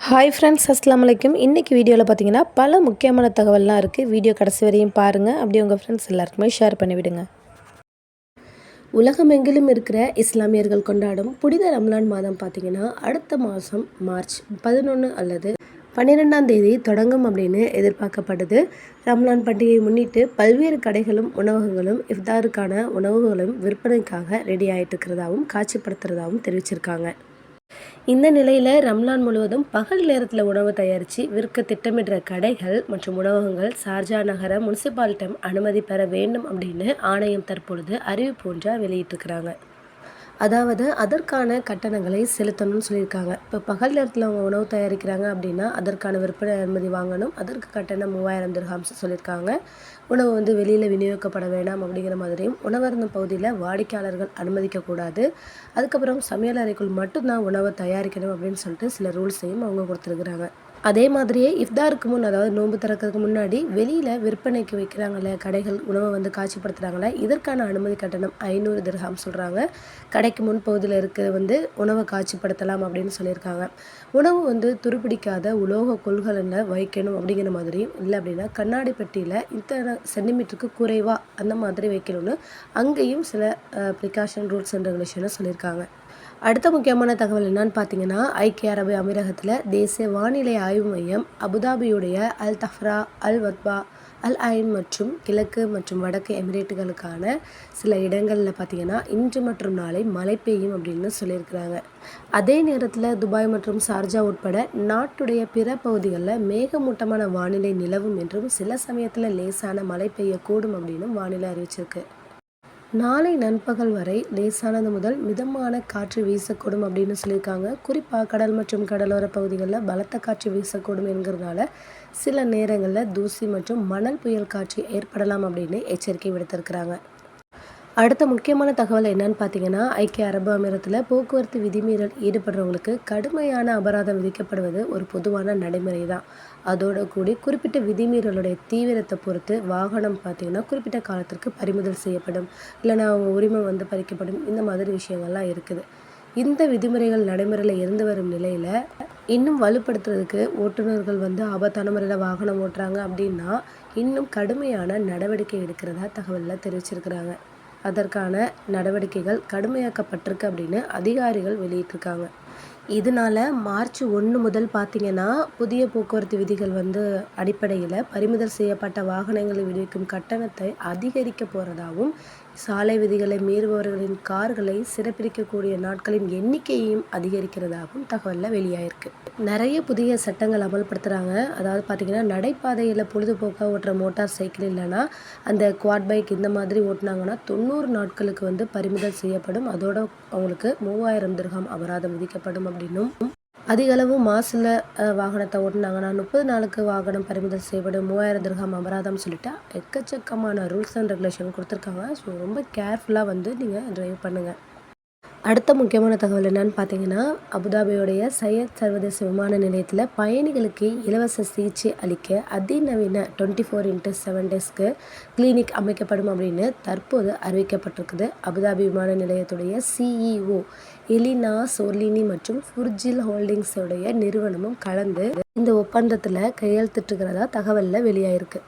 Hi friends அஸ்லாம் வலைக்கும் இன்றைக்கி வீடியோவில் பார்த்தீங்கன்னா பல முக்கியமான தகவல்லாம் இருக்குது வீடியோ கடைசி வரையும் பாருங்கள் அப்படியே உங்கள் ஃப்ரெண்ட்ஸ் எல்லாருக்குமே ஷேர் பண்ணிவிடுங்க. உலகமெங்கிலும் இருக்கிற இஸ்லாமியர்கள் கொண்டாடும் புனித ரம்லான் மாதம் பார்த்திங்கன்னா அடுத்த மாதம் மார்ச் பதினொன்று அல்லது பன்னிரெண்டாம் தேதி தொடங்கும் அப்படின்னு எதிர்பார்க்கப்படுது. ரம்லான் பண்டிகையை முன்னிட்டு பல்வேறு கடைகளும் உணவகங்களும் இஃப்தாருக்கான உணவுகளும் விற்பனைக்காக ரெடி ஆகிட்டு இருக்கிறதாகவும் காட்சிப்படுத்துகிறதாவும் தெரிவிச்சிருக்காங்க. இந்த நிலையில் ரம்லான் முழுவதும் பகல் நேரத்தில் உணவு தயாரித்து விற்க திட்டமிடுற கடைகள் மற்றும் உணவகங்கள் சார்ஜா நகர முனிசிபாலிட்டம் அனுமதி பெற வேண்டும் அப்படின்னு ஆணையம் தற்பொழுது அறிவிப்பு ஒன்றாக வெளியிட்டிருக்கிறாங்க. அதாவது அதற்கான கட்டணங்களை செலுத்தணும்னு சொல்லியிருக்காங்க. இப்போ பகல் நேரத்தில் அவங்க உணவு தயாரிக்கிறாங்க அப்படின்னா அதற்கான விற்பனை அனுமதி வாங்கணும். அதற்கு கட்டணம் மூவாயிரம் திர்ஹாம்ஸ் சொல்லியிருக்காங்க. உணவு வந்து வெளியில் விநியோகிக்கப்பட வேண்டாம் அப்படிங்கிற மாதிரியும் உணவருந்தும் பகுதியில் வாடிக்கையாளர்கள் அனுமதிக்கக்கூடாது அதுக்கப்புறம் சமையல் அறைக்குள் மட்டும்தான் உணவை தயாரிக்கணும் அப்படின்னு சொல்லிட்டு சில ரூல்ஸையும் அவங்க கொடுத்துருக்குறாங்க. அதே மாதிரியே இஃப்தாருக்கு முன் அதாவது நோன்பு திறக்கிறதுக்கு முன்னாடி வெளியில் விற்பனைக்கு வைக்கிறாங்கல்ல கடைகள் உணவை வந்து காட்சிப்படுத்துகிறாங்களே இதற்கான அனுமதி கட்டணம் ஐநூறு திரகம் சொல்கிறாங்க கடைக்கு முன் பகுதியில் இருக்கிற வந்து உணவை காட்சிப்படுத்தலாம் அப்படின்னு சொல்லியிருக்காங்க. உணவு வந்து துருப்பிடிக்காத உலோக கொள்கலனில் வைக்கணும் அப்படிங்கிற மாதிரியும் இல்லை அப்படின்னா கண்ணாடி பெட்டியில் இத்தனை சென்டிமீட்டருக்கு குறைவாக அந்த மாதிரி வைக்கணும்னு அங்கேயும் சில ப்ரிகாஷன் ரூல்ஸ் அண்ட் ரெகுலேஷனை சொல்லியிருக்காங்க. அடுத்த முக்கியமான தகவல் என்னன்னு பார்த்தீங்கன்னா ஐக்கிய அரபு அமீரகத்தில் தேசிய வானிலை ஆய்வு மையம் அபுதாபியுடைய அல் தஃப்ரா அல் வத்பா அல் ஐன் மற்றும் கிழக்கு மற்றும் வடக்கு எமிரேட்டுகளுக்கான சில இடங்களில் பார்த்தீங்கன்னா இன்று மற்றும் நாளை மழை பெய்யும் அப்படின்னு சொல்லியிருக்கிறாங்க. அதே நேரத்தில் துபாய் மற்றும் சார்ஜா உட்பட நாட்டுடைய பிற பகுதிகளில் மேகமூட்டமான வானிலை நிலவும் என்றும் சில சமயத்தில் லேசான மழை பெய்யக்கூடும் அப்படின்னு வானிலை அறிவிச்சிருக்கு. நாளை நண்பகல் வரை லேசானது முதல் மிதமான காற்று வீசக்கூடும் அப்படின்னு சொல்லியிருக்காங்க. குறிப்பாக கடல் மற்றும் கடலோர பகுதிகளில் பலத்த காற்று வீசக்கூடும் என்கிறதுனால சில நேரங்களில் தூசி மற்றும் மணல் புயல் காற்று ஏற்படலாம் அப்படின்னு எச்சரிக்கை விடுத்திருக்கிறாங்க. அடுத்த முக்கியமான தகவல் என்னன்னு பார்த்தீங்கன்னா ஐக்கிய அரபு அமீரத்தில் போக்குவரத்து விதிமீறல் ஈடுபடுறவங்களுக்கு கடுமையான அபராதம் விதிக்கப்படுவது ஒரு பொதுவான நடைமுறை தான் அதோடு கூடி குறிப்பிட்ட விதிமீறலுடைய தீவிரத்தை பொறுத்து வாகனம் பார்த்திங்கன்னா குறிப்பிட்ட காலத்திற்கு பறிமுதல் செய்யப்படும். இல்லைனா அவங்க உரிமை வந்து பறிக்கப்படும். இந்த மாதிரி விஷயங்கள்லாம் இருக்குது. இந்த விதிமுறைகள் நடைமுறையில் இருந்து வரும் நிலையில் இன்னும் வலுப்படுத்துறதுக்கு ஓட்டுநர்கள் வந்து ஆபத்தான முறையில் வாகனம் ஓட்டுறாங்க அப்படின்னா இன்னும் கடுமையான நடவடிக்கை எடுக்கிறதா தகவலில் தெரிவிச்சிருக்கிறாங்க. அதற்கான நடவடிக்கைகள் கடுமையாக்கப்பட்டிருக்கு அப்படின்னு அதிகாரிகள் வெளியிட்டிருக்காங்க. இதனால் மார்ச் ஒன்று முதல் பார்த்திங்கன்னா புதிய போக்குவரத்து விதிகள் வந்து அடிப்படையில் பறிமுதல் செய்யப்பட்ட வாகனங்களை விடுவிக்கும் கட்டணத்தை அதிகரிக்க போகிறதாகவும் சாலை விதிகளை மீறுபவர்களின் கார்களை சிறப்பிரிக்கக்கூடிய நாட்களின் எண்ணிக்கையையும் அதிகரிக்கிறதாகவும் தகவலில் வெளியாயிருக்கு. நிறைய புதிய சட்டங்கள் அமல்படுத்துகிறாங்க அதாவது பார்த்திங்கன்னா நடைபாதையில் பொழுதுபோக்காக ஓட்டுற மோட்டார் சைக்கிள் இல்லைன்னா அந்த குவாட் பைக் இந்த மாதிரி ஓட்டினாங்கன்னா தொண்ணூறு நாட்களுக்கு வந்து பறிமுதல் செய்யப்படும். அதோட அவங்களுக்கு மூவாயிரம் திரகம் அபராதம் விதிக்கப்படும் அப்படின்னும் அதிக அளவு மாசில் வாகனத்தை ஓட்டினாங்கன்னா முப்பது நாளுக்கு வாகனம் பறிமுதல் செய்யப்படும். மூவாயிரம் திரகம் அபராதம் சொல்லிட்டு எக்கச்சக்கமான ரூல்ஸ் அண்ட் ரெகுலேஷன் கொடுத்துருக்காங்க. ஸோ ரொம்ப கேர்ஃபுல்லாக வந்து நீங்கள் ட்ரைவ் பண்ணுங்கள் அடுத்த முக்கியமான தகவல் என்னன்னு பார்த்தீங்கன்னா அபுதாபியோடைய சையத் சர்வதேச விமான நிலையத்தில் பயணிகளுக்கு இலவச சிகிச்சை அளிக்க அதிநவீன டுவெண்ட்டி ஃபோர் இன்ட்டு செவன் டேஸ்க்கு கிளினிக் அமைக்கப்படும் அப்படின்னு தற்போது அறிவிக்கப்பட்டிருக்குது. அபுதாபி விமான நிலையத்துடைய சிஇஓ எலினா சோர்லினி மற்றும் ஃபுர்ஜில் ஹோல்டிங்ஸோடைய நிறுவனமும் கலந்து இந்த ஒப்பந்தத்தில் கையெழுத்திட்டுக்கிறதா தகவலில் வெளியாயிருக்கு.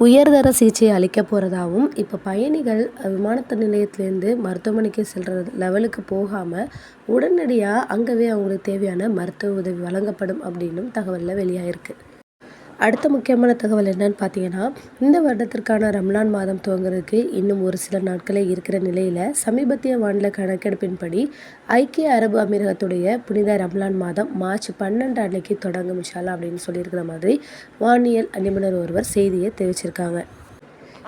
உயர்தர சிகிச்சை அளிக்க போகிறதாவும் இப்போ பயணிகள் விமானத்து நிலையத்துலேருந்து மருத்துவமனைக்கு செல்கிற லெவலுக்கு போகாமல் உடனடியாக அங்கேவே அவங்களுக்கு தேவையான மருத்துவ உதவி வழங்கப்படும் அப்படின்னும் தகவலில் வெளியாயிருக்கு. அடுத்த முக்கியமான தகவல் என்னன்னு பார்த்தீங்கன்னா இந்த வருடத்திற்கான ரம்லான் மாதம் துவங்குறதுக்கு இன்னும் ஒரு சில நாட்களே இருக்கிற நிலையில் சமீபத்திய வானிலை கணக்கெடுப்பின்படி ஐக்கிய அரபு அமீரகத்துடைய புனித ரம்லான் மாதம் மார்ச் பன்னெண்டு அன்னைக்கு தொடங்கும் விஷாலா அப்படின்னு சொல்லியிருக்கிற மாதிரி வானியல் நிபுணர் ஒருவர் செய்தியை தெரிவிச்சிருக்காங்க.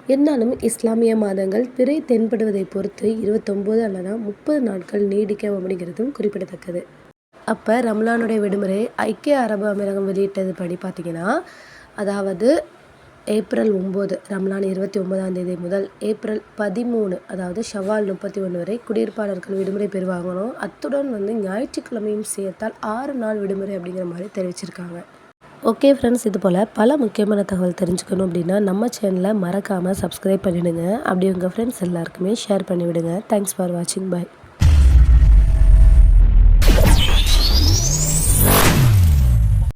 என்னாலும் இஸ்லாமிய மாதங்கள் பிறை தென்படுவதை பொறுத்து இருபத்தொம்போது அல்லது முப்பது நாட்கள் நீடிக்கும் அப்படிங்கிறதும் குறிப்பிடத்தக்கது. அப்போ ரம்லானுடைய விடுமுறை ஐக்கிய அரபு அமீரகம் வெளியிட்டது படி பார்த்திங்கன்னா அதாவது ஏப்ரல் ஒம்பது ரம்லான் இருபத்தி ஒன்பதாம் தேதி முதல் ஏப்ரல் பதிமூணு அதாவது ஷவால் முப்பத்தி ஒன்று வரை குடியிருப்பாளர்கள் விடுமுறை பெறுவாங்கணும் அத்துடன் வந்து ஞாயிற்றுக்கிழமையும் சேர்த்தால் ஆறு நாள் விடுமுறை அப்படிங்கிற மாதிரி தெரிவிச்சிருக்காங்க. ஓகே ஃப்ரெண்ட்ஸ் இது போல் பல முக்கியமான தகவல் தெரிஞ்சுக்கணும் அப்படின்னா நம்ம சேனலை மறக்காமல் சப்ஸ்கிரைப் பண்ணிவிடுங்க அப்படி உங்கள் ஃப்ரெண்ட்ஸ் எல்லாருக்குமே ஷேர் பண்ணிவிடுங்க. தேங்க்ஸ் ஃபார் வாட்சிங் பை